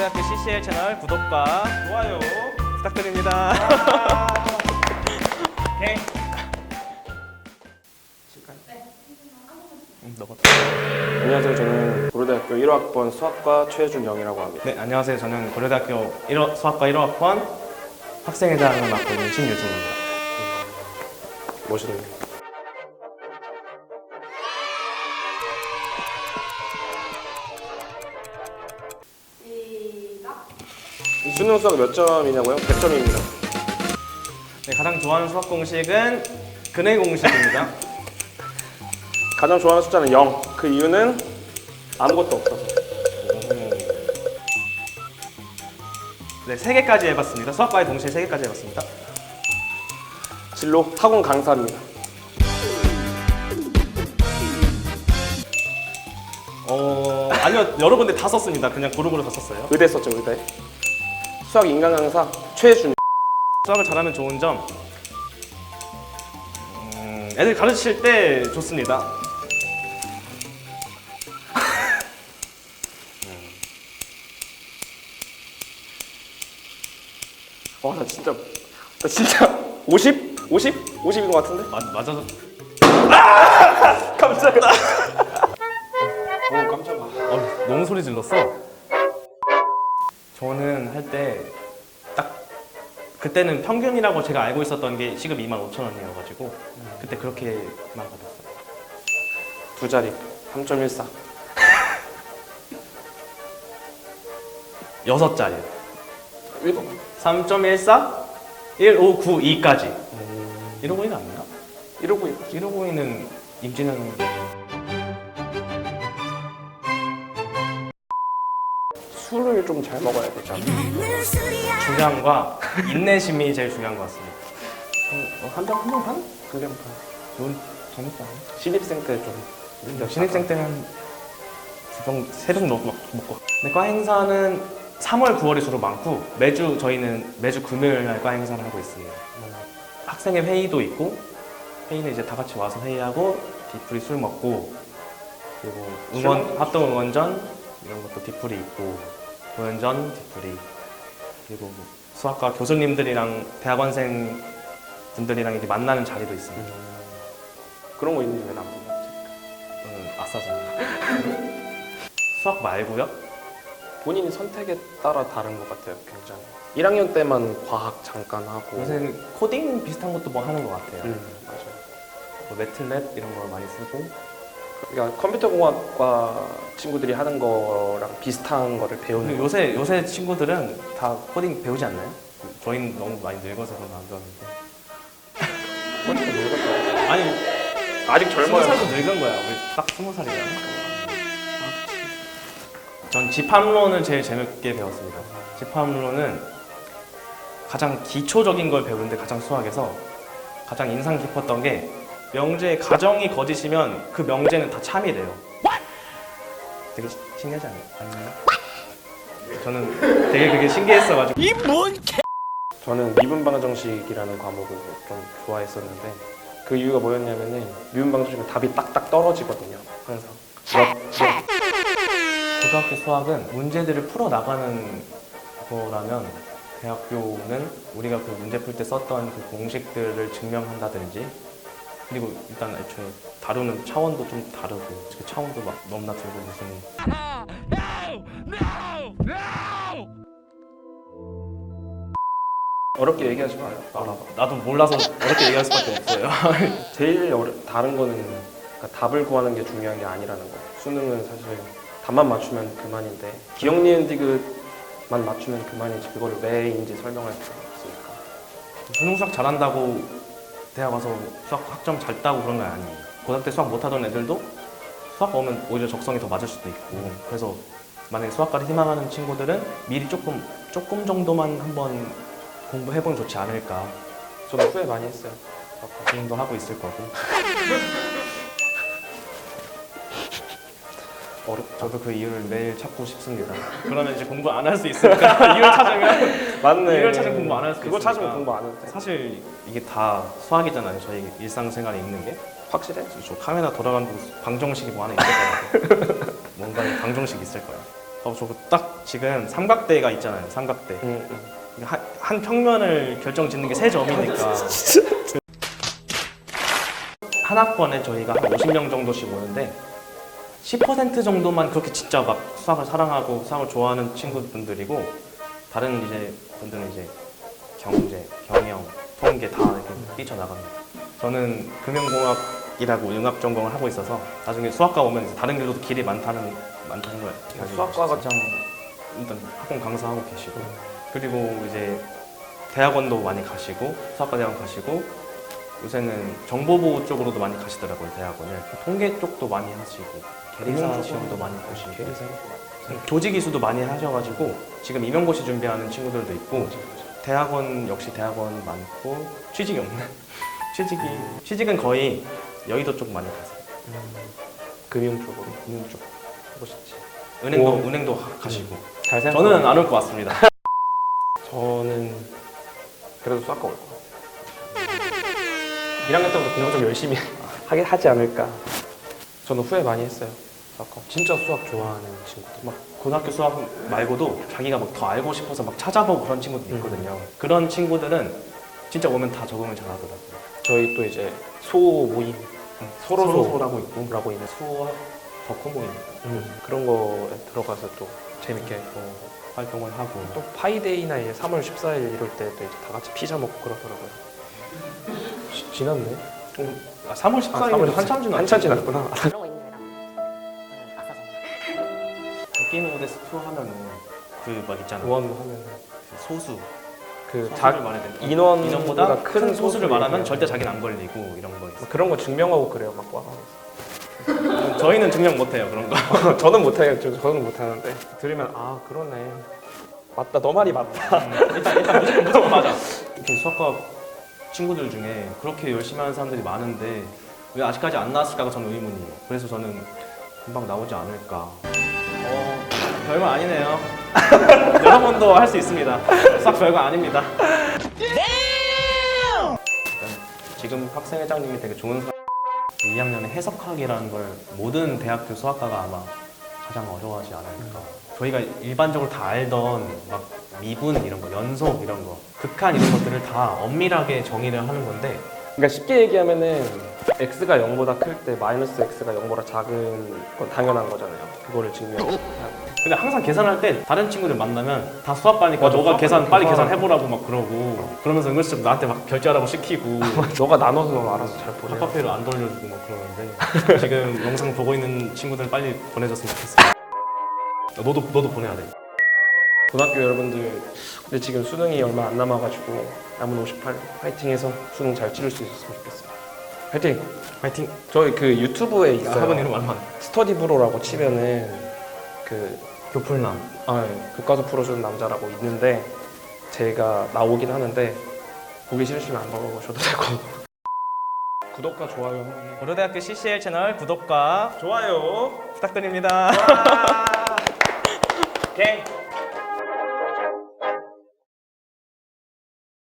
고려대학교 CCL 채널 구독과 좋아요. 부탁드립니다. 오케이. 음, 너가. 안녕하세요. 저는 고려대학교 1학번 수학과 최준영이라고 합니다. 네, 안녕하세요. 저는 고려대학교 1호, 수학과 1호학번 학생회장을 맡고 있는 신유진입니다. 멋있네요. 수능 수학 몇 점이냐고요? 100점입니다. 네, 가장 좋아하는 수학 공식은 근해 공식입니다. 가장 좋아하는 숫자는 0. 그 이유는 아무것도 없어서. 네, 세 개까지 해봤습니다. 수학과에 동시에 세 개까지 해봤습니다. 진로 학원 강사입니다. 어, 아니요, 여러 군데 다 썼습니다. 그냥 고루고루 다 썼어요. 의대 썼죠, 의대. 수학 인간 강사 최준. 수학을 잘하면 좋은 점, 음, 애들 가르칠 때 좋습니다. 와, 나 진짜 나 진짜 50? 50? 50인 것 같은데? 맞, 맞아서 깜짝이야. 어, 깜짝아. 어, 너무 소리 질렀어. 저는 할 때 딱 그때는 평균이라고 제가 알고 있었던 게 시급 2만 5천 원이어가지고 그때 그렇게만 받았어요. 두 자리. 3.14. 여섯 자리. 읽어. 3.14, 1592까지. 1592는 아닌가? 이러고 있고. 1592는 임진왜란 술을 좀 잘 먹어야 되죠. 중요한과 인내심이 제일 중요한 것 같습니다. 한병 한병 반? 한병 반. 좋은 재밌다. 신입생 때 좀. 신입생 때는 두병 세병 먹고 먹고. 근데 과 행사는 3월, 9월이 주로 많고 매주 저희는 매주 금요일 날과 행사를 하고 있습니다. 학생회 회의도 있고 회의는 이제 다 같이 와서 회의하고 뒤풀이 술 먹고 그리고 응원 술 합동 응원전 이런 것도 뒤풀이 있고 공연전 뒤풀이 그리고 뭐 수학과 교수님들이랑 대학원생 분들이랑 이렇게 만나는 자리도 있습니다. 그런 거 있는지 왜나안 몰랐지? 저는 아싸잖아. 수학 말고요? 본인이 선택에 따라 다른 것 같아요, 굉장히. 1학년 때만 과학 잠깐 하고. 요새는 코딩 비슷한 것도 뭐 하는 것 같아요. 음, 맞아요. 뭐 매틀랩 이런 걸 많이 쓰고 그러니까 컴퓨터공학과 친구들이 하는 거랑 비슷한 거를 배우는 거. 요새 요새 친구들은 다 코딩 배우지 않나요? 저희는 너무 많이 늙어서 그런 거안 배웠는데 컴퓨터 모르겠다. 아니 아직 스무 젊어요. 살도 늙은 거야 우리 딱 스무 살이야 전 집합론을 제일 재밌게 배웠습니다 집합론은 가장 기초적인 걸 배우는데 가장 수학에서 가장 인상 깊었던 게 명제의 가정이 거짓이면 그 명제는 다 참이래요 되게 시- 신기하지 않나요? 아닌가요? 저는 되게 그게 신기했어가지고 저는 미분방정식이라는 과목을 좀 좋아했었는데 그 이유가 뭐였냐면은 미분방정식은 답이 딱딱 떨어지거든요. 항상. 고등학교 수학은 문제들을 풀어 나가는 거라면 대학교는 우리가 그 문제 풀 때 썼던 그 공식들을 증명한다든지 그리고 일단 애초에 다루는 차원도 좀 다르고 그 차원도 막 넘나 들고 무슨 어렵게 얘기하지 마요. 알아 나도 몰라서 어렵게 얘기할 수밖에 없어요. 제일 어려, 다른 거는 그러니까 답을 구하는 게 중요한 게 아니라는 거. 수능은 사실 답만 맞추면 그만인데 기억 니은 디귿만 맞추면 그만이지 그거를 왜인지 설명할 필요가 없으니까. 수능 수학 잘한다고 대학 와서 수학 학점 잘 따고 그런 건 아니에요. 고등학교 때 수학 못하던 애들도 수학 오면 오히려 적성이 더 맞을 수도 있고 그래서 만약에 수학과를 희망하는 친구들은 미리 조금 조금 정도만 한번 공부해보면 좋지 않을까 저도 후회 많이 했어요. 지금도 하고 있을 거고 어렵다. 저도 그 이유를 매일 찾고 싶습니다. 그러면 이제 공부 안 할 수 있으니까 이유를 찾으면 맞네. 이걸 찾으면 공부 안 할수 그거 있으니까. 찾으면 공부 안 해도 돼. 사실 이게 다 수학이잖아요. 저희 일상생활에 있는 게. 확실해? 저 카메라 돌아가는 거 방정식이 뭐 하나 있을 거야. 뭔가 방정식 있을 거야. 어, 저딱 지금 삼각대가 있잖아요. 삼각대. 음, 음. 한, 한 평면을 결정 짓는 게 세 점이니까 한 학번에 저희가 한 50명 정도씩 오는데 10% 정도만 그렇게 진짜 막 수학을 사랑하고 수학을 좋아하는 친구분들이고 다른 이제 분들은 이제 경제, 경영, 통계 다 이렇게 뛰쳐나갑니다. 저는 금융공학이라고 융합 전공을 하고 있어서 나중에 수학과 오면 이제 다른 길로도 길이 많다는 많다는 걸 가지고 수학과가 가장 일단 학원 강사하고 계시고 그리고 이제 대학원도 많이 가시고 수학과 대학원 가시고 요새는 정보보호 쪽으로도 많이 가시더라고요 대학원을 통계 쪽도 많이 하시고 계리사 시험도 많이 보시고 계리사. 조직 이수도 많이 하셔가지고 지금 임용고시 준비하는 친구들도 있고 대학원 역시 대학원 많고 취직이 없네 취직이 취직은 거의 여의도 쪽 많이 가세요 금융 쪽으로. 금융 쪽 하고 싶지. 은행도 오. 은행도 가- 가시고 잘 생각. 저는 안 올 것 같습니다 저는 그래도 올 같아요. 1학년 때부터 공부 좀 열심히 하긴 하지 않을까. 저는 후회 많이 했어요. 수학과. 진짜 수학 좋아하는 친구들. 막 고등학교 수학 말고도 자기가 막 더 알고 싶어서 막 찾아보고 그런 친구도 있거든요. 그런 친구들은 진짜 오면 다 적응을 잘하더라고요. 저희 또 이제 소 모임 서로 서로 소. 소라고 있고 라고 있는 수학 덕후 모임 음, 그런 거에 들어가서 또 재밌게 또 활동을 하고 또 파이데이나 이제 3월 14일 이럴 때 또 이제 다 같이 피자 먹고 그러더라고요. 지, 지났네? 좀 아, 3월 14일 아, 3월 한참 지났 한참 지났구나. 그런 거 있는 거랑 음, 아싸잖아. 게임 오브 데스 2 하면은 그 막 있잖아. 우원 하면 그 소수. 그 자, 말해야 되나? 인원보다 인원보다 큰큰 소수를 소수를 말하면 절대 자기는 안 걸리고 이런 거 있어. 그런 거 증명하고 그래요, 막 와. 저희는 증명 못 해요, 그런 거. 저는 못해요. 저- 저는 못하는데 들으면 아 그러네. 맞다, 너 말이 맞다. 일단 일단 무조건, 무조건 맞아. 이렇게 수학과 친구들 중에 그렇게 열심히 하는 사람들이 많은데 왜 아직까지 안 나왔을까가 저는 의문이에요. 그래서 저는 금방 나오지 않을까. 어, 별거 아니네요. 여러분도 할 수 있습니다. 수학 별거 아닙니다. 지금 학생회장님이 되게 좋은 사람. 2학년에 해석학이라는 걸 모든 대학교 수학과가 아마 가장 어려워하지 않을까. 저희가 일반적으로 다 알던 막 미분 이런 거, 연속 이런 거, 극한 이런 것들을 다 엄밀하게 정의를 하는 건데 그러니까 쉽게 얘기하면은 x가 0보다 클 때 마이너스 x가 0보다 작은 건 당연한 거잖아요. 그거를 돼. 근데 항상 계산할 때 다른 친구들 만나면 다 수학과니까 맞아, 너가 수학과 계산 빨리 계산. 계산 해보라고 막 그러고 그러면서 은근슬쩍 나한테 막 결제하라고 시키고 너가 나눠서 알아서 잘 보내. 핫카페를 안 돌려주고 막 그러는데 지금 영상 보고 있는 친구들 빨리 보내줬으면 좋겠어 너도 너도 보내야 돼 고등학교 여러분들 근데 지금 수능이 얼마 안 남아가지고 남은 58 파이팅해서 수능 잘 치를 수 있었으면 좋겠어요. 파이팅! 파이팅 저희 그 유튜브에 있어요. 학원 이름 얼마 스터디 브로라고 치면은 그 교풀남. 아, 예. 교과서 풀어주는 남자라고 있는데 제가 나오긴 하는데 보기 싫으시면 안 보셔도 되고. 구독과 좋아요. 한번 고려대학교 CCL 채널 구독과 좋아요 부탁드립니다. 오케이